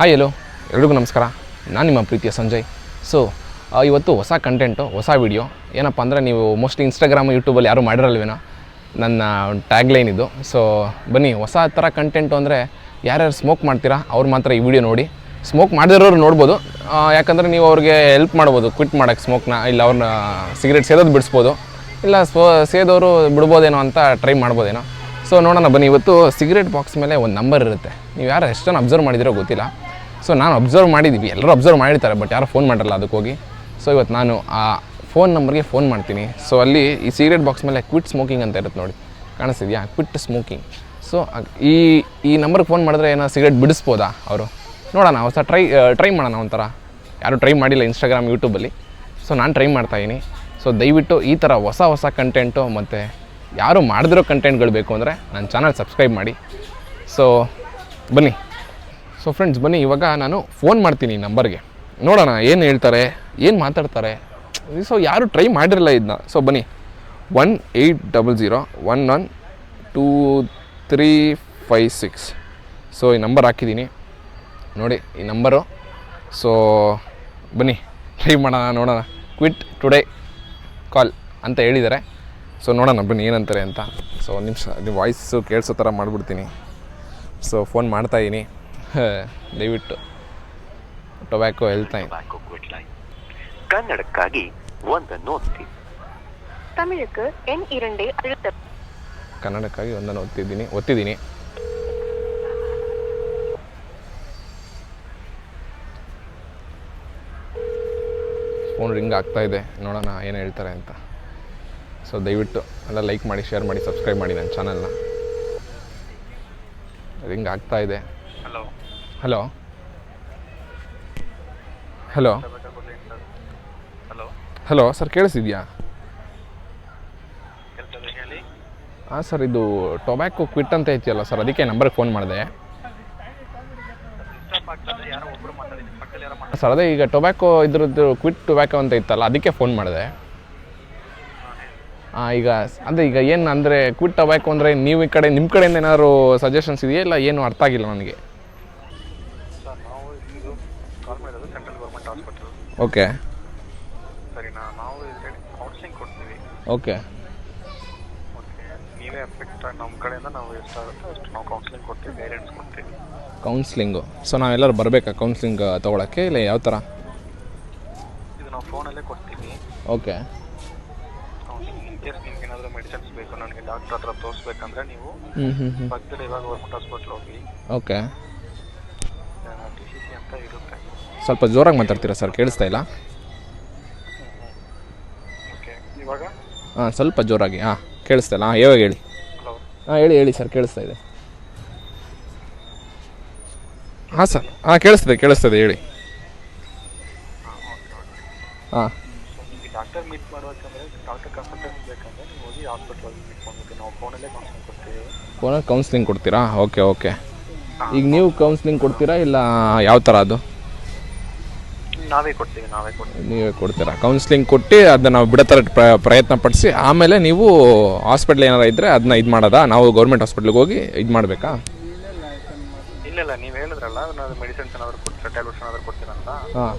Hi ಎಲ್ಲೋ ಎಲ್ರಿಗೂ ನಮಸ್ಕಾರ. ನಾನು ನಿಮ್ಮ ಪ್ರೀತಿಯ ಸಂಜಯ್. ಸೊ ಇವತ್ತು ಹೊಸ ಕಂಟೆಂಟು ಹೊಸ ವಿಡಿಯೋ ಏನಪ್ಪ ಅಂದರೆ ನೀವು ಮೋಸ್ಟ್ಲಿ ಇನ್ಸ್ಟಾಗ್ರಾಮ್ ಯೂಟ್ಯೂಬಲ್ಲಿ ಯಾರೂ ಮಾಡಿರಲ್ವೇನೋ? ನನ್ನ ಟ್ಯಾಗ್ಲೈನ್ ಇದು. ಸೊ ಬನ್ನಿ, ಹೊಸ ಥರ ಕಂಟೆಂಟು ಅಂದರೆ ಯಾರ್ಯಾರು ಸ್ಮೋಕ್ ಮಾಡ್ತೀರಾ, ಅವ್ರು ಮಾತ್ರ ಈ ವಿಡಿಯೋ ನೋಡಿ. ಸ್ಮೋಕ್ ಮಾಡಿರೋರು ನೋಡ್ಬೋದು. ಯಾಕಂದರೆ ನೀವು ಅವ್ರಿಗೆ ಹೆಲ್ಪ್ ಮಾಡ್ಬೋದು. ಕ್ವಿಟ್ ಮಾಡೋಕ್ಕೆ ಸ್ಮೋಕ್ನ ಇಲ್ಲ ಅವ್ರನ್ನ ಸಿಗರೇಟ್ ಸೇದೋದು ಬಿಡಿಸ್ಬೋದು. ಇಲ್ಲ ಸ್ವ, ಸೇದೋರು ಬಿಡ್ಬೋದೇನೋ ಅಂತ ಟ್ರೈ ಮಾಡ್ಬೋದೇನೋ? ಸೊ ನೋಡೋಣ ಬನ್ನಿ. ಇವತ್ತು ಸಿಗರೇಟ್ ಬಾಕ್ಸ್ ಮೇಲೆ ಒಂದು ನಂಬರ್ ಇರುತ್ತೆ. ನೀವು ಯಾರು ಎಷ್ಟೊಂದು ಅಬ್ಸರ್ವ್ ಮಾಡಿದಿರೋ ಗೊತ್ತಿಲ್ಲ. ಸೊ ನಾನು ಅಬ್ಸರ್ವ್ ಮಾಡಿದ್ದೀವಿ ಎಲ್ಲರೂ ಅಬ್ಸರ್ವ್ ಮಾಡಿರ್ತಾರೆ ಬಟ್ ಯಾರು ಫೋನ್ ಮಾಡಿರಲ್ಲ ಅದಕ್ಕೆ ಹೋಗಿ. ಸೊ ಇವತ್ತು ನಾನು ಆ ಫೋನ್ ನಂಬರ್ಗೆ ಫೋನ್ ಮಾಡ್ತೀನಿ. ಸೊ ಅಲ್ಲಿ ಈ ಸಿಗರೇಟ್ ಬಾಕ್ಸ್ ಮೇಲೆ ಕ್ವಿಟ್ ಸ್ಮೋಕಿಂಗ್ ಅಂತ ಇರುತ್ತೆ ನೋಡಿ. ಕಾಣಿಸ್ತಿದ್ಯಾ? ಕ್ವಿಟ್ ಸ್ಮೋಕಿಂಗ್ ಸೊ ಈ ಈ ನಂಬರ್ಗೆ ಫೋನ್ ಮಾಡಿದ್ರೆ ಏನೋ ಸಿಗರೇಟ್ ಬಿಡಿಸ್ಬೋದಾ ಅವರು? ನೋಡೋಣ, ಹೊಸ ಟ್ರೈ ಟ್ರೈ ಮಾಡೋಣ ಒಂಥರ. ಯಾರೂ ಟ್ರೈ ಮಾಡಿಲ್ಲ ಇನ್ಸ್ಟಾಗ್ರಾಮ್ ಯೂಟ್ಯೂಬಲ್ಲಿ ಸೊ ನಾನು ಟ್ರೈ ಮಾಡ್ತಾಯಿದ್ದೀನಿ ಸೊ ದಯವಿಟ್ಟು ಈ ಥರ ಹೊಸ ಹೊಸ ಕಂಟೆಂಟು ಮತ್ತು ಯಾರು ಮಾಡದಿರೋ ಕಂಟೆಂಟ್ಗಳು ಬೇಕು ಅಂದರೆ ನನ್ನ ಚಾನಲ್ ಸಬ್ಸ್ಕ್ರೈಬ್ ಮಾಡಿ. ಸೊ ಬನ್ನಿ. ಸೊ ಫ್ರೆಂಡ್ಸ್ ಬನ್ನಿ, ಇವಾಗ ನಾನು ಫೋನ್ ಮಾಡ್ತೀನಿ ಈ ನಂಬರ್ಗೆ ನೋಡೋಣ, ಏನು ಹೇಳ್ತಾರೆ, ಏನು ಮಾತಾಡ್ತಾರೆ. ಸೊ ಯಾರು ಟ್ರೈ ಮಾಡಿರಲ್ಲ ಇದನ್ನ ಸೊ ಬನ್ನಿ one eight double zero one one two three five six so ಈ ನಂಬರ್ ಹಾಕಿದ್ದೀನಿ. ನೋಡಿ, ಈ ನಂಬರು ಸೊ ಬನ್ನಿ ಟ್ರೈ ಮಾಡೋಣ, ನೋಡೋಣ. ಕ್ವಿಟ್ ಟುಡೇ ಕಾಲ್ ಅಂತ ಹೇಳಿದ್ದಾರೆ. ಸೊ ನೋಡೋಣ, ಬನ್ನಿ, ಏನಂತಾರೆ ಅಂತ. ಸೊ ಒಂದು ನಿಮಿಷ ವಾಯ್ಸು ಕೇಳಿಸೋ ಥರ ಮಾಡಿಬಿಡ್ತೀನಿ. ಸೊ ಫೋನ್ ಮಾಡ್ತಾಯಿದ್ದೀನಿ ದಯವಿಟ್ಟು ಟೊಬ್ಯಾಕೋ ಹೇಳ್ತಾ ಟೊಬ್ಯಾಕೊ ಕ್ವಿಟ್ ಲೈನ್ ಕನ್ನಡಕ್ಕಾಗಿ ಒಂದನ್ನು ಒತ್ತಿ தமிழுக்கு எண் இரண்டை அழுத்த ಕನ್ನಡಕ್ಕಾಗಿ ಒಂದನ್ನು ಒತ್ತಿದ್ದೀನಿ ಒತ್ತಿದ್ದೀನಿ ಫೋನ್ ರಿಂಗ್ ಆಗ್ತಾ ಇದೆ ನೋಡೋಣ ಏನು ಹೇಳ್ತಾರೆ ಅಂತ ಸೊ ದಯವಿಟ್ಟು ಎಲ್ಲ ಲೈಕ್ ಮಾಡಿ ಶೇರ್ ಮಾಡಿ ಸಬ್ಸ್ಕ್ರೈಬ್ ಮಾಡಿ ನನ್ನ ಚಾನಲ್ನ ರಿಂಗ್ ಆಗ್ತಾ ಇದೆ ಹಲೋ. ಹಲೋ. ಹಲೋ. ಸರ್ ಕೇಳಿಸಿದ್ಯಾ ಹಾಂ ಸರ್ ಇದು ಟೊಬ್ಯಾಕೋ ಕ್ವಿಟ್ ಅಂತ ಐತಿಯಲ್ಲ ಸರ್ ಅದಕ್ಕೆ ನಂಬರ್ಗೆ ಫೋನ್ ಮಾಡಿದೆ. ಸರ್ ಅದೇ ಈಗ ಟೊಬ್ಯಾಕೋ ಇದ್ರದ್ದು ಕ್ವಿಟ್ ಟೊಬ್ಯಾಕೊ ಅಂತ ಇತ್ತಲ್ಲ ಅದಕ್ಕೆ ಫೋನ್ ಮಾಡಿದೆ. ಹಾಂ ಈಗ ಅಂದರೆ ಅದೇ ಈಗ ಏನು ಅಂದರೆ ಕ್ವಿಟ್ ಟೊಬ್ಯಾಕೊ ಅಂದರೆ ನೀವು ಈ ಕಡೆ ನಿಮ್ಮ ಕಡೆಯಿಂದ ಏನಾದರೂ ಸಜೆಷನ್ಸ್ ಇದೆಯಾ ಇಲ್ಲ ಏನು ಅರ್ಥ ಆಗಿಲ್ಲ ನನಗೆ ಸರ್ ನಾವು ಇದು ಕಾಲ್ ಮಾಡಿರೋದು ಸೆಂಟ್ರಲ್ ಗೌರ್ಮೆಂಟ್ ಹಾಸ್ಪಿಟಲ್ ಓಕೆ. ಸರಿನಾ ನಾವು ಇದರಲ್ಲಿ ಕೌನ್ಸಿಲಿಂಗ್ ಕೊಡ್ತೀವಿ. ಓಕೆ. ಓಕೆ ನೀವೇ ಎಫೆಕ್ಟ್ ನಮ್ಮ ಕಡೆಯಿಂದ ನಾವು ಎಷ್ಟಾಗುತ್ತೋ ಅಷ್ಟು ನಾವು ಕೌನ್ಸಿಲಿಂಗ್ ಕೊಡ್ತೀವಿ ಪೇರೆಂಟ್ಸ್ ಕೊಡ್ತೀವಿ. ಕೌನ್ಸ್ಲಿಂಗು ಸೊ ನಾವೆಲ್ಲರೂ ಬರಬೇಕಾ ಕೌನ್ಸಿಲಿಂಗ್ ತೊಗೊಳಕ್ಕೆ ಇಲ್ಲ ಯಾವ ಥರ ಇದು ನಾವು ಫೋನಲ್ಲೇ ಕೊಡ್ತೀವಿ. ಓಕೆ. ಕೌನ್ಸಿಲಿಂಗ್ ಇನ್ ಕೇಸ್ ನಿಮ್ಗೆ ಏನಾದರೂ ಮೆಡಿಸಿನ್ಸ್ ಬೇಕು ನನಗೆ ಡಾಕ್ಟರ್ ಹತ್ರ ತೋರಿಸ್ಬೇಕಂದ್ರೆ ನೀವು ಹ್ಞೂ ಹ್ಞೂ ಹ್ಞೂ ಪಕ್ಕದಲ್ಲಿ ಇವಾಗ ಹೋಗಿ. ಓಕೆ ಟಿ ಸಿ ಸಿ ಅಂತ ಇರುತ್ತೆ ಸ್ವಲ್ಪ ಜೋರಾಗಿ ಮಾತಾಡ್ತೀರಾ ಸರ್? ಕೇಳಿಸ್ತಾ ಇಲ್ಲ? ಹಾಂ ಸ್ವಲ್ಪ ಜೋರಾಗಿ. ಹಾಂ ಕೇಳಿಸ್ತಾ ಇಲ್ಲ. ಹಾಂ ಯಾವಾಗ ಹೇಳಿ. ಹಾಂ ಹೇಳಿ ಹೇಳಿ ಸರ್ ಕೇಳಿಸ್ತಾ ಇದೆ. ಹಾಂ ಸರ್. ಹಾಂ ಕೇಳಿಸ್ತದೆ ಕೇಳಿಸ್ತದೆ ಹೇಳಿ. ಹಾಂ ಡಾಕ್ಟರ್ ಮೀಟ್ ಮಾಡ್ಬೇಕಂದ್ರೆ ಡಾಕ್ಟರ್ ಕನ್ಸಲ್ಟೆನ್ಸಿ ಬೇಕಂದ್ರೆ ನೀವು ಹೋಗಿ ಹಾಸ್ಪಿಟ್ಲ್ ಹೋಗಿ ಮೀಟ್ ಮಾಡ್ಬೇಕು. ನಾವು ಫೋನಲ್ಲೇ ಕೌನ್ಸಿಲಿಂಗ್ ಕೊಡ್ತೀವಿ. ಫೋನಲ್ಲಿ ಕೌನ್ಸ್ಲಿಂಗ್ ಕೊಡ್ತೀರಾ? Okay okay. ಈಗ ನೀವು ಕೌನ್ಸ್ಲಿಂಗ್ ಕೊಡ್ತೀರಾ ಇಲ್ಲ ಯಾವ ಥರ ಅದು? ನಾವೇ ಕೊಡ್ತೀವಿ ನಾವೇ ಕೊಡ್ತೀವಿ. ನೀವೇ ಕೊಡ್ತೀರಾ? ಕೌನ್ಸಿಲಿಂಗ್ ಕೊಟ್ಟು ಅದನ್ನ ನಾವು ಬಿಡೋ ಥರ ಪ್ರ- ಪ್ರಯತ್ನ ಪಡಿಸಿ ಆಮೇಲೆ ನೀವು ಹಾಸ್ಪಿಟ್ಲ್ ಏನಾರ ಇದ್ರೆ ಅದನ್ನ ಇದು ಮಾಡೋದಾ? ನಾವು ಗೌರ್ಮೆಂಟ್ ಹಾಸ್ಪಿಟ್ಲಿಗೆ ಹೋಗಿ ಇದು ಮಾಡಬೇಕಾ? ಇಲ್ಲ ಇಲ್ಲ ನೀವು ಹೇಳಿದ್ರಲ್ಲ ನಾನು ಮೆಡಿಸಿನ್ಸ್ ಏನಾದರೂ ಕೊಡ್ತೀರಾ ಟ್ಯಾಬ್ಲೆಟ್ಸ್ ಏನಾದರೂ ಕೊಡ್ತೀರಂತ ಹಾಂ.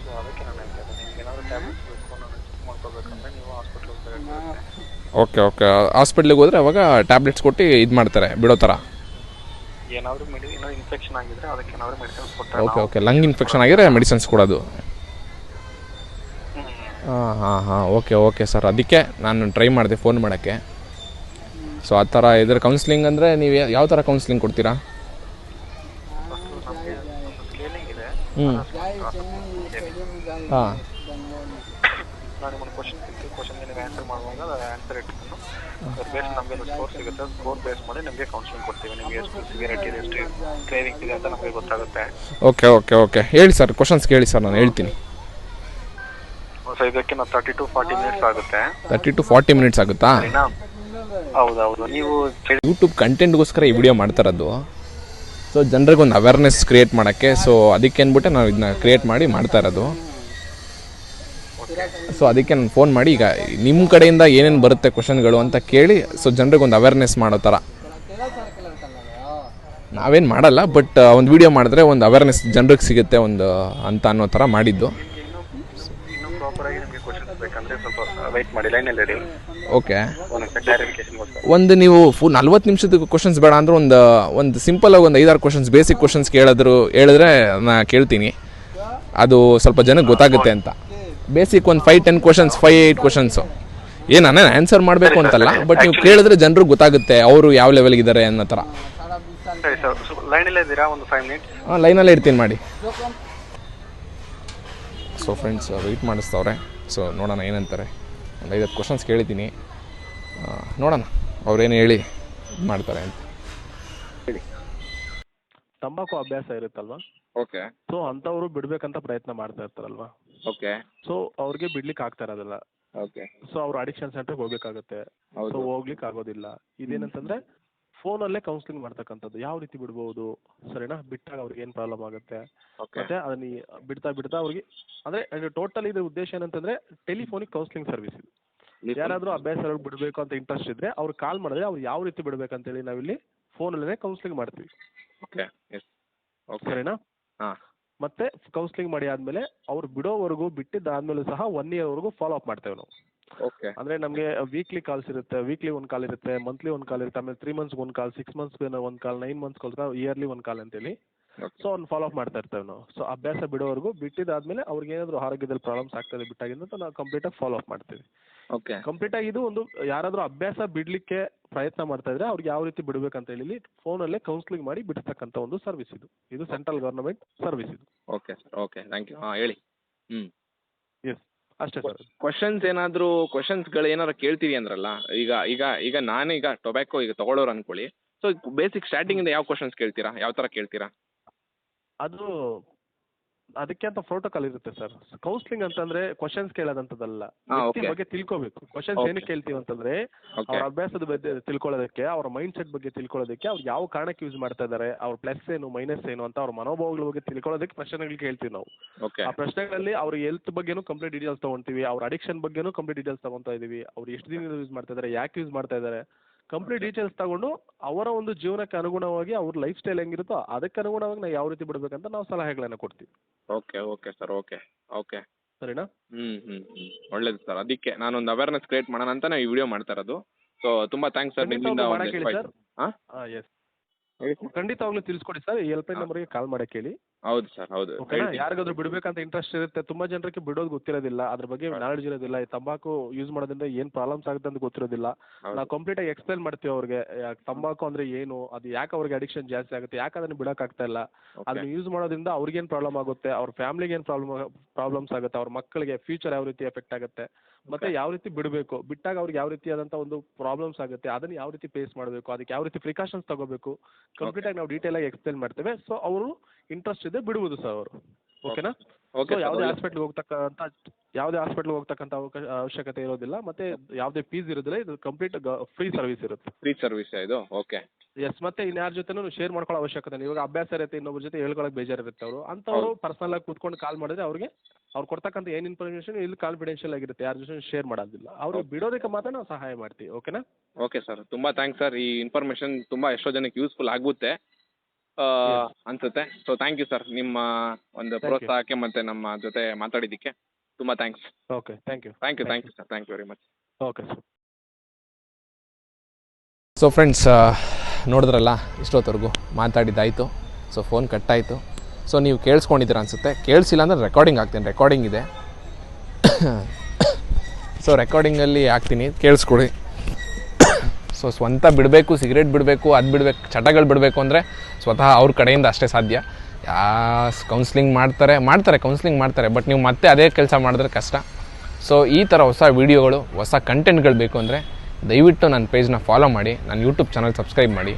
ಸೊ ಅದಕ್ಕೆ ನಾನು ಹೇಳ್ತಾ ಇದ್ದೆ ನಿಮ್ಗೆ ಏನಾದರೂ ಟ್ಯಾಬ್ಲೆಟ್ಸ್ ಬೇಕು ನಾನು ಚೆಕ್ ಮಾಡ್ಕೋಬೇಕಂದ್ರೆ ನೀವು ಹಾಸ್ಪಿಟ್ಲ್ ಹೋಗ್ಬೇಕಾಗುತ್ತೆ ಓಕೆ ಓಕೆ ಹಾಸ್ಪಿಟ್ಲಿಗೆ ಹೋದ್ರೆ ಅವಾಗ ಟ್ಯಾಬ್ಲೆಟ್ಸ್ ಕೊಟ್ಟು ಇದು ಮಾಡ್ತಾರೆ ಬಿಡೋ ಥರ ಏನಾದರೂ ಮೆಡಿ ಇನ್ಫೆಕ್ಷನ್ ಆಗಿದ್ರೆ ಅದಕ್ಕೆ ಏನಾದರೂ ಮೆಡಿಸಿನ್ಸ್ ಕೊಟ್ಟರೆ ಓಕೆ ಓಕೆ ಲಂಗ್ ಇನ್ಫೆಕ್ಷನ್ ಆಗಿದ್ರೆ ಮೆಡಿಸಿನ್ಸ್ ಕೊಡೋದು ಹಾಂ ಹಾಂ ಹಾಂ. ಓಕೆ ಓಕೆ ಸರ್ ಅದಕ್ಕೆ ನಾನು ಟ್ರೈ ಮಾಡಿದೆ ಫೋನ್ ಮಾಡೋಕ್ಕೆ. ಸೊ ಆ ಥರ ಇದ್ರ ಕೌನ್ಸ್ಲಿಂಗ್ ಅಂದರೆ ನೀವು ಯಾವ ಥರ ಕೌನ್ಸ್ಲಿಂಗ್ ಕೊಡ್ತೀರಾ? ಹ್ಞೂ ಹಾಂ. ಬೇಸ್ ನಮಗೆ ಸ್ಕೋರ್ ಸಿಗುತ್ತೆ. ಸ್ಕೋರ್ ಬೇಸ್ ಮಾಡಿ ನಿಮಗೆ ಕೌನ್ಸಿಲಿಂಗ್ ಕೊಡ್ತೀವಿ. ನಿಮಗೆ ಎಷ್ಟು ಸಿವಿಯರಿಟಿ ಇದೆ ಎಷ್ಟು ಕ್ರೇವಿಂಗ್ ಇದೆ ಅಂತ ನಮಗೆ ಗೊತ್ತಾಗುತ್ತೆ. ಓಕೆ ಓಕೆ ಓಕೆ ಹೇಳಿ ಸರ್ ಕ್ವಶನ್ಸ್ ಕೇಳಿ ಸರ್ ನಾನು ಹೇಳ್ತೀನಿ. ಸೊ ಇದಕ್ಕೆ ನಾವು ತರ್ಟಿ ಟು ಫಾರ್ಟಿ ಮಿನಿಟ್ಸ್ ಆಗುತ್ತೆ. ತರ್ಟಿ ಟು ಫಾರ್ಟಿ ಮಿನಿಟ್ಸ್ ಆಗುತ್ತಾ? ಹೌದು ಹೌದೌದು. ನೀವು ಯೂಟ್ಯೂಬ್ ಕಂಟೆಂಟ್ಗೋಸ್ಕರ ಈ ವಿಡಿಯೋ ಮಾಡ್ತಾರದು ಸೊ ಜನರಿಗೆ ಒಂದು ಅವೇರ್ನೆಸ್ ಕ್ರಿಯೇಟ್ ಮಾಡೋಕ್ಕೆ. ಸೊ ಅದಕ್ಕೆ ಅಂದ್ಬಿಟ್ಟು ನಾವು ಇದನ್ನ ಕ್ರಿಯೇಟ್ ಮಾಡಿ ಮಾಡ್ತಾ ಇರೋದು. ಸೊ ಅದಕ್ಕೆ ನಾನು ಫೋನ್ ಮಾಡಿ, ಈಗ ನಿಮ್ಮ ಕಡೆಯಿಂದ ಏನೇನು ಬರುತ್ತೆ ಕ್ವಶನ್ಗಳು ಅಂತ ಕೇಳಿ ಸೊ ಜನರಿಗೆ ಒಂದು ಅವೇರ್ನೆಸ್ ಮಾಡೋ ಥರ ನಾವೇನು ಮಾಡಲ್ಲ ಬಟ್ ಒಂದು ವಿಡಿಯೋ ಮಾಡಿದ್ರೆ ಒಂದು ಅವೇರ್ನೆಸ್ ಜನರಿಗೆ ಸಿಗುತ್ತೆ ಒಂದು, ಅಂತ ಅನ್ನೋ ಥರ ಮಾಡಿದ್ದು. ಓಕೆ ಒಂದು ನೀವು ಫುಲ್ ನಲ್ವತ್ತು ನಿಮಿಷದ ಕ್ವಶನ್ಸ್ ಬೇಡ ಅಂದ್ರೆ ಒಂದು ಒಂದು ಸಿಂಪಲ್ ಆಗಿ ಒಂದು ಐದಾರು ಕ್ವಶನ್ಸ್ ಬೇಸಿಕ್ ಕ್ವಶನ್ಸ್ ಕೇಳಿದ್ರು, ಹೇಳಿದ್ರೆ ನಾನು ಕೇಳ್ತೀನಿ. ಅದು ಸ್ವಲ್ಪ ಜನಕ್ಕೆ ಗೊತ್ತಾಗುತ್ತೆ ಅಂತ. ಬೇಸಿಕ್ ಒಂದು five ten questions five eight questions ಏನು ನಾನೇ ಆನ್ಸರ್ ಮಾಡಬೇಕು ಅಂತಲ್ಲ ಬಟ್ ನೀವು ಕೇಳಿದ್ರೆ ಜನರು ಗೊತ್ತಾಗುತ್ತೆ ಅವರು ಯಾವ ಲೆವೆಲ್ಗಿದ್ದಾರೆ ಅನ್ನೋ ಥರ. ಸರಿ ಸರ್ ಸ್ವಲ್ಪ ಲೈನಲ್ಲೇ ಇದ್ದೀರಾ? ಒಂದು ಫೈವ್ ಮಿನಿಟ್ಸ್ ಹಾಂ ಲೈನಲ್ಲೇ ಇರ್ತೀನಿ ಮಾಡಿ. ಸೊ ಫ್ರೆಂಡ್ಸ್ ವೆಯ್ಟ್ ಮಾಡಿಸ್ತವ್ರೆ. ಸೊ ನೋಡೋಣ ಏನಂತಾರೆ. ಒಂದು ಐದತ್ತು ಕ್ವಶನ್ಸ್ ಕೇಳಿದ್ದೀನಿ. ನೋಡೋಣ ಅವ್ರೇನು ಹೇಳಿ ಇದ್ ಮಾಡ್ತಾರೆ ಅಂತ. ಹೇಳಿ. ತಂಬಾಕು ಅಭ್ಯಾಸ ಇರುತ್ತಲ್ವಾ? ಓಕೆ. ಸೊ ಅಂಥವ್ರು ಬಿಡಬೇಕಂತ ಪ್ರಯತ್ನ ಮಾಡ್ತಾ ಇರ್ತಾರಲ್ವಾ? ಓಕೆ ಸೊ ಅವ್ರಿಗೆ ಬಿಡ್ಲಿಕ್ಕೆ ಆಗ್ತಾ ಇರೋದಿಲ್ಲ. ಓಕೆ ಸೊ ಅವ್ರು ಅಡಿಕ್ಷನ್ ಸೆಂಟರ್ಗೆ ಹೋಗ್ಬೇಕಾಗತ್ತೆ. ಸೊ ಹೋಗ್ಲಿಕ್ಕೆ ಆಗೋದಿಲ್ಲ. ಇದೇನಂತಂದ್ರೆ ಫೋನಲ್ಲೇ ಕೌನ್ಸಿಲಿಂಗ್ ಮಾಡ್ತಕ್ಕಂಥದ್ದು. ಯಾವ ರೀತಿ ಬಿಡ್ಬೋದು? ಸರಿನಾ? ಬಿಟ್ಟಾಗ ಅವ್ರಿಗೆ ಏನ್ ಪ್ರಾಬ್ಲಮ್ ಆಗುತ್ತೆ? ಓಕೆ ಮತ್ತೆ ಅದನ್ನ ಈ ಬಿಡ್ತಾ ಬಿಡ್ತಾ ಅವ್ರಿಗೆ ಅಂದ್ರೆ ಟೋಟಲ್ ಇದ್ರ ಉದ್ದೇಶ ಏನಂತಂದ್ರೆ ಟೆಲಿಫೋನಿಕ್ ಕೌನ್ಸಿಲಿಂಗ್ ಸರ್ವಿಸ್ ಇದು. ಯಾರಾದ್ರೂ ಅಭ್ಯಾಸ ಬಿಡಬೇಕು ಅಂತ ಇಂಟ್ರೆಸ್ಟ್ ಇದ್ರೆ ಅವ್ರು ಕಾಲ್ ಮಾಡಿದ್ರೆ ಅವ್ರು ಯಾವ ರೀತಿ ಬಿಡ್ಬೇಕಂತೇಳಿ ನಾವಿಲ್ಲಿ ಫೋನಲ್ಲೇ ಕೌನ್ಸಿಲಿಂಗ್ ಮಾಡ್ತೀವಿ. ಓಕೆ ಎಸ್ ಓಕೆ ಸರಿನಾ? ಹಾ. ಮತ್ತೆ ಕೌನ್ಸಿಲಿಂಗ್ ಮಾಡಿ ಆದ್ಮೇಲೆ ಅವ್ರು ಬಿಡೋವರೆಗೂ ಬಿಟ್ಟಿದ್ದಾದ್ಮೇಲೂ ಸಹ ಒನ್ ಇಯರ್ ವರೆಗೂ ಫಾಲೋ ಅಪ್ ಮಾಡ್ತೇವೆ ನಾವು. ಓಕೆ ಅಂದ್ರೆ ನಮಗೆ ವೀಕ್ಲಿ ಕಾಲ್ಸ್ ಇರುತ್ತೆ ವೀಕ್ಲಿ ಒಂದು ಕಾಲ್ ಇರುತ್ತೆ ಮಂತ್ಲಿ ಒಂದು ಕಾಲ್ ಇರುತ್ತೆ ಆಮೇಲೆ ತ್ರೀ ಮಂತ್ಸ್ ಒಂದು ಕಾಲ್ ಸಿಕ್ಸ್ ಮಂತ್ಸ್ ಒಂದು ಕಾಲ್ ನೈನ್ ಮಂತ್ಸ್ ಇಯರ್ಲಿ ಒಂದು ಕಾಲ್ ಅಂತೇಳಿ. ಸೊ ಅವ್ನು ಫಾಲೋ ಅಪ್ ಮಾಡ್ತಾ ಇರ್ತೇವೆ ನಾವು ಸೊ ಅಭ್ಯಾಸ ಬಿಡೋವರೆಗೂ ಬಿಟ್ಟಿದ್ದಾದ್ಮೇಲೆ ಅವ್ರಿಗೆ ಏನಾದ್ರು ಆರೋಗ್ಯದಲ್ಲಿ ಪ್ರಾಬ್ಲಮ್ಸ್ ಆಗ್ತದೆ ಬಿಟ್ಟಾಗಿಂದ ಅಂತ ನಾವು ಕಂಪ್ಲೀಟ್ ಆಗಿ ಫಾಲೋ ಅಪ್ ಮಾಡ್ತೀವಿ. ಓಕೆ ಕಂಪ್ಲೀಟ್ ಆಗಿ ಇದು ಒಂದು ಯಾರಾದ್ರೂ ಅಭ್ಯಾಸ ಬಿಡಲಿಕ್ಕೆ ಪ್ರಯತ್ನ ಮಾಡ್ತಾ ಇದ್ರೆ ಅವ್ರಿಗೆ ಯಾವ ರೀತಿ ಬಿಡ್ಬೇಕಂತ ಹೇಳಿ ಫೋನಲ್ಲೇ ಕೌನ್ಸಿಲಿಂಗ್ ಮಾಡಿ ಬಿಡ್ತಕ್ಕಂಥ ಒಂದು ಸರ್ವಿಸ್ ಇದು. ಇದು ಸೆಂಟ್ರಲ್ ಗವರ್ನಮೆಂಟ್ ಸರ್ವಿಸ್ ಇದು. Okay sir okay thank you ಹಾಂ ಹೇಳಿ. ಹ್ಞೂ ಎಸ್ ಅಷ್ಟೇ ಸರ್ ಕ್ವಶನ್ಸ್ ಏನಾದರೂ ಕ್ವಶನ್ಸ್ಗಳು ಏನಾದ್ರು ಕೇಳ್ತೀವಿ ಅಂದ್ರಲ್ಲ ಈಗ ಈಗ ಈಗ ನಾನೀಗ ಟೊಬ್ಯಾಕೋ ಈಗ ತೊಗೊಳೋರು ಅನ್ಕೊಳ್ಳಿ. ಸೊ ಬೇಸಿಕ್ ಸ್ಟಾರ್ಟಿಂಗಿಂದ ಯಾವ ಕ್ವಶನ್ಸ್ ಕೇಳ್ತೀರಾ? ಯಾವ ಥರ ಕೇಳ್ತೀರಾ? ಅದು ಅದಕ್ಕೆ ಅಂತ ಪ್ರೋಟೋಕಾಲ್ ಇರುತ್ತೆ ಸರ್ ಕೌನ್ಸಿಲಿಂಗ್ ಅಂತಂದ್ರೆ ಕ್ವಶನ್ಸ್ ಕೇಳೋದಂತದಲ್ಲ. ವ್ಯಕ್ತಿ ಬಗ್ಗೆ ತಿಳ್ಕೊಬೇಕು. ಕ್ವಶನ್ಸ್. ಏನಕ್ಕೆ ಕೇಳ್ತೀವಿ ಅಂತಂದ್ರೆ ಅವ್ರ ಅಭ್ಯಾಸದ ಬಗ್ಗೆ ತಿಳ್ಕೊಳ್ಳೋದಕ್ಕೆ ಅವ್ರ ಮೈಂಡ್ ಸೆಟ್ ಬಗ್ಗೆ ತಿಳ್ಕೊಳ್ಳೋದಕ್ಕೆ ಅವ್ರು ಯಾವ ಕಾರಣಕ್ಕೆ ಯೂಸ್ ಮಾಡ್ತಾ ಇದ್ದಾರೆ ಅವ್ರ ಪ್ಲಸ್ ಏನು ಮೈನಸ್ ಏನು ಅಂತ ಅವ್ರ ಮನೋಭಾವಗಳ ಬಗ್ಗೆ ತಿಳ್ಕೊಳ್ಳೋದಕ್ಕೆ ಪ್ರಶ್ನೆಗಳು ಕೇಳ್ತೀವಿ ನಾವು. ಆ ಪ್ರಶ್ನೆಗಳಲ್ಲಿ ಅವ್ರ ಹೆಲ್ತ್ ಬಗ್ಗೆನೂ ಕಂಪ್ಲೀಟ್ ಡೀಟೇಲ್ಸ್ ತಗೊಂತೀವಿ ಅವ್ರ ಅಡಿಕ್ಷನ್ ಬಗ್ಗೆನೂ ಕಂಪ್ಲೀಟ್ ಡೀಟೇಲ್ಸ್ ತಗೊಂತಾ ಇದೀವಿ. ಅವ್ರು ಎಷ್ಟು ದಿನ ಯೂಸ್ ಮಾಡ್ತಾ ಇದ್ದಾರೆ ಯಾಕೆ ಯೂಸ್ ಮಾಡ್ತಾ ಇದ್ದಾರೆ ಕಂಪ್ಲೀಟ್ ಡೀಟೇಲ್ಸ್ ತಗೊಂಡು ಅವರ ಒಂದು ಜೀವನಕ್ಕೆ ಅನುಗುಣವಾಗಿ ಅವ್ರ ಲೈಫ್ ಸ್ಟೈಲ್ ಹೆಂಗಿರುತ್ತೋ ಅದಕ್ಕೆ ಅನುಗುಣವಾಗಿ ನಾವು ಯಾವ ರೀತಿ ಬಿಡಬೇಕಂತ ನಾವು ಸಲಹೆಗಳನ್ನು ಕೊಡ್ತೀವಿ. Okay okay sir okay okay ಸರಿನಾ? ಹ್ಞೂ ಹ್ಞೂ ಹ್ಞೂ ಒಳ್ಳೇದು ಸರ್ ಅದಕ್ಕೆ ನಾನೊಂದು ಅವೇರ್ನೆಸ್ ಕ್ರಿಯೇಟ್ ಮಾಡೋಣ ಅಂತ ನಾವು ಈ ವಿಡಿಯೋ ಮಾಡ್ತಾ ಇರೋದು. ಸೊ ತುಂಬ ಥ್ಯಾಂಕ್ಸ್ ಸರ್ ನಿಮ್ಮಿಂದ ಒಂದು ಹೇಳಿ. ಸರ್ ಖಂಡಿತವಾಗ್ಲೂ ತಿಳಿಸ್ಕೊಡಿ ಸರ್ ಈ ಹೆಲ್ಪ್ ಲೈನ್ ನಂಬರ್ಗೆ ಕಾಲ್ ಮಾಡಕ್ಕೆ ಹೇಳಿ ಹೌದು ಸರ್ ಹೌದು. ಓಕೆನಾ ಯಾರಿಗಾದ್ರೂ ಬಿಡಬೇಕಂತ ಇಂಟ್ರೆಸ್ಟ್ ಇರುತ್ತೆ ತುಂಬಾ ಜನರಿಗೆ ಬಿಡೋದು ಗೊತ್ತಿರೋದಿಲ್ಲ ಅದ್ರ ಬಗ್ಗೆ ನಾಲೆಡ್ಜ್ ಇರೋದಿಲ್ಲ ಈ ತಂಬಾಕು ಯೂಸ್ ಮಾಡೋದ್ರಿಂದ ಏನ್ ಪ್ರಾಬ್ಲಮ್ಸ್ ಆಗುತ್ತೆ ಅಂತ ಗೊತ್ತಿರೋದಿಲ್ಲ. ನಾವು ಕಂಪ್ಲೀಟ್ ಆಗಿ ಎಕ್ಸ್ಪ್ಲೈನ್ ಮಾಡ್ತೀವಿ ಅವ್ರಿಗೆ ಯಾಕ್ ತಂಬಾಕು ಅಂದ್ರೆ ಏನು ಅದು ಯಾಕೆ ಅವ್ರಿಗೆ ಅಡಿಕ್ಷನ್ ಜಾಸ್ತಿ ಆಗುತ್ತೆ ಯಾಕೆ ಅದನ್ನ ಬಿಡಕ್ ಆಗ್ತಾ ಇಲ್ಲ. ಅದನ್ನ ಯೂಸ್ ಮಾಡೋದ್ರಿಂದ ಅವ್ರಿಗೆ ಏನ್ ಪ್ರಾಬ್ಲಮ್ ಆಗುತ್ತೆ ಅವ್ರ ಫ್ಯಾಮಿಲಿಗೆ ಏನು ಪ್ರಾಬ್ಲಮ್ ಪ್ರಾಬ್ಲಮ್ಸ್ ಆಗುತ್ತೆ ಅವ್ರ ಮಕ್ಕಳಿಗೆ ಫ್ಯೂಚರ್ ಯಾವ ರೀತಿ ಎಫೆಕ್ಟ್ ಆಗುತ್ತೆ ಮತ್ತೆ ಯಾವ ರೀತಿ ಬಿಡಬೇಕು ಬಿಟ್ಟಾಗ ಅವ್ರಿಗೆ ಯಾವ ರೀತಿಯಾದಂತ ಒಂದು ಪ್ರಾಬ್ಲಮ್ಸ್ ಆಗುತ್ತೆ ಅದನ್ನ ಯಾವ ರೀತಿ ಫೇಸ್ ಮಾಡಬೇಕು ಅದಕ್ಕೆ ಯಾವ ರೀತಿ ಪ್ರಿಕಾಷನ್ಸ್ ತಗೋಬೇಕು ಕಂಪ್ಲೀಟ್ ಆಗಿ ನಾವು ಡೀಟೇಲ್ ಆಗಿ ಎಕ್ಸ್ಪ್ಲೈನ್ ಮಾಡ್ತೇವೆ. ಸೊ ಅವರು ಇಂಟ್ರೆಸ್ಟ್ ಇದೆ ಬಿಡುವುದು ಸರ್ ಅವರು. ಓಕೆನಾ ಓಕೆ ಯಾವುದೇ ಹಾಸ್ಪಿಟ್ಲ್ ಹೋಗ್ತಕ್ಕಂಥ ಯಾವುದೇ ಹೋಗ್ತಕ್ಕಂತ ಅವಕಾಶ ಅವಶ್ಯಕತೆ ಇರೋದಿಲ್ಲ ಮತ್ತೆ ಯಾವುದೇ ಫೀಸ್ ಇರೋದಿಲ್ಲ ಇದು ಕಂಪ್ಲೀಟ್ ಫ್ರೀ ಸರ್ವಿಸ್ ಇರುತ್ತೆ. ಫ್ರೀ ಸರ್ವಿಸ್ ಇದು? ಓಕೆ ಎಸ್ ಮತ್ತೆ ಇನ್ಯಾರ ಜೊತೆನೂ ಶೇರ್ ಮಾಡ್ಕೊಳ್ಳೋ ಅವಶ್ಯಕತೆ ಇಲ್ಲ. ಇವಾಗ ಅಭ್ಯಾಸ ಇರುತ್ತೆ ಇನ್ನೊಬ್ಬರ ಜೊತೆ ಹೇಳ್ಕೊಳಕ್ ಬೇಜಾರಿರುತ್ತೆ ಅವರು. ಅಂಥವ್ರು ಪರ್ಸನಲ್ ಆಗಿ ಕೂತ್ಕೊಂಡು ಕಾಲ್ ಮಾಡಿದ್ರೆ ಅವ್ರಿಗೆ ಅವ್ರು ಕೊಡ್ತಕ್ಕಂಥ ಏನ್ ಇನ್ಫಾರ್ಮೇಷನ್ ಇಲ್ಲಿ ಕಾನ್ಫಿಡೆನ್ಷಿಯಲ್ ಆಗಿರುತ್ತೆ ಯಾರ ಜೊತೆ ಶೇರ್ ಮಾಡೋದಿಲ್ಲ. ಅವ್ರು ಬಿಡೋದಕ್ಕೆ ಮಾತ್ರ ನಾವು ಸಹಾಯ ಮಾಡ್ತೀವಿ ಓಕೆನಾ ಓಕೆ ಸರ್ ತುಂಬಾ ಥ್ಯಾಂಕ್ಸ್ ಸರ್ ಈ ಇನ್ಫಾರ್ಮೇಷನ್ ತುಂಬಾ ಎಷ್ಟೋ ಜನಕ್ಕೆ ಯೂಸ್ಫುಲ್ ಆಗುತ್ತೆ ಅನ್ಸುತ್ತೆ ಸೊ ಥ್ಯಾಂಕ್ ಯು ಸರ್ ನಿಮ್ಮ ಒಂದು ಪ್ರೋತ್ಸಾಹಕ್ಕೆ ಮತ್ತೆ ನಮ್ಮ ಜೊತೆ ಮಾತಾಡಿದ್ದಕ್ಕೆ ತುಂಬ thanks okay thank you thank you thank you sir thank you very much okay sir so friends ನೋಡಿದ್ರಲ್ಲ ಇಷ್ಟೊತ್ತವರೆಗೂ ಮಾತಾಡಿದ್ದಾಯಿತು. ಸೊ ಫೋನ್ ಕಟ್ಟಾಯಿತು. ಸೊ ನೀವು ಕೇಳಿಸ್ಕೊಂಡಿದ್ದೀರ ಅನಿಸುತ್ತೆ. ಕೇಳಿಸಿಲ್ಲ ಅಂದರೆ ರೆಕಾರ್ಡಿಂಗ್ ಹಾಕ್ತೀನಿ. ರೆಕಾರ್ಡಿಂಗ್ ಇದೆ. ಸೊ ರೆಕಾರ್ಡಿಂಗಲ್ಲಿ ಹಾಕ್ತೀನಿ. ಕೇಳಿಸ್ಕೊಡಿ. ಸೊ ಸ್ವಂತ ಬಿಡಬೇಕು, ಸಿಗರೇಟ್ ಬಿಡಬೇಕು, ಅದು ಬಿಡಬೇಕು, ಚಟಗಳು ಬಿಡಬೇಕು ಅಂದರೆ ಸ್ವತಃ ಅವ್ರ ಕಡೆಯಿಂದ ಅಷ್ಟೇ ಸಾಧ್ಯ. ಯಾ ಕೌನ್ಸ್ಲಿಂಗ್ ಮಾಡ್ತಾರೆ ಮಾಡ್ತಾರೆ ಕೌನ್ಸ್ಲಿಂಗ್ ಮಾಡ್ತಾರೆ ಬಟ್ ನೀವು ಮತ್ತೆ ಅದೇ ಕೆಲಸ ಮಾಡಿದ್ರೆ ಕಷ್ಟ. ಸೊ ಈ ಥರ ಹೊಸ ವೀಡಿಯೋಗಳು, ಹೊಸ ಕಂಟೆಂಟ್ಗಳು ಬೇಕು ಅಂದರೆ ದಯವಿಟ್ಟು ನನ್ನ ಪೇಜ್ನ ಫಾಲೋ ಮಾಡಿ ನನ್ನ ಯೂಟ್ಯೂಬ್ ಚಾನಲ್ ಸಬ್ಸ್ಕ್ರೈಬ್ ಮಾಡಿ.